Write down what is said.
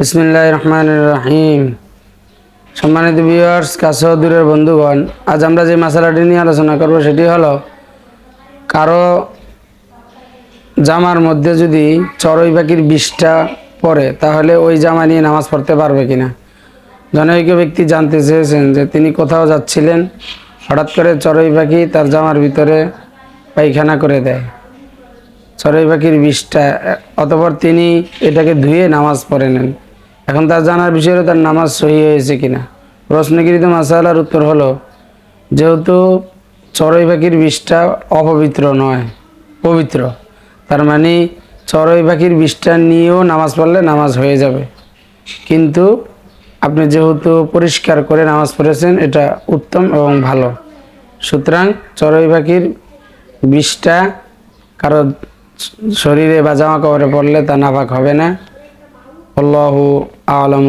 বিসমিল্লাহ রহমান রাহিম সম্মানিত ভিউয়ার্স কাছে দূরের বন্ধুগণ, আজ আমরা যে মশালাটি নিয়ে আলোচনা করব সেটি হলো, কারও জামার মধ্যে যদি চড়ই পাখির বিষটা পড়ে, তাহলে ওই জামা নিয়ে নামাজ পড়তে পারবে কিনা? জনৈক ব্যক্তি জানতে চেয়েছেন যে তিনি কোথাও যাচ্ছিলেন, হঠাৎ করে চড়ই পাখি তার জামার ভিতরে পায়খানা করে দেয়। চড়ুই পাখির বিষটা, অতপর তিনি এটাকে ধুয়ে নামাজ পড়ে নেন। এখন তার জানার বিষয় হলো তার নামাজ সহি হয়েছে কিনা। প্রশ্নকৃত মাসালার উত্তর হলো, যেহেতু চড়ুই পাখির বিষটা অপবিত্র নয়, পবিত্র, তার মানে চড়ুই পাখির বিষটা নিয়েও নামাজ পড়লে নামাজ হয়ে যাবে। কিন্তু আপনি যেহেতু পরিষ্কার করে নামাজ পড়েছেন, এটা উত্তম এবং ভালো। সুতরাং চড়ুই পাখির বিষটা কারও শরীরে বা জামা কাপড়ে পড়লে তা নাপাক হবে না। আল্লাহু আলম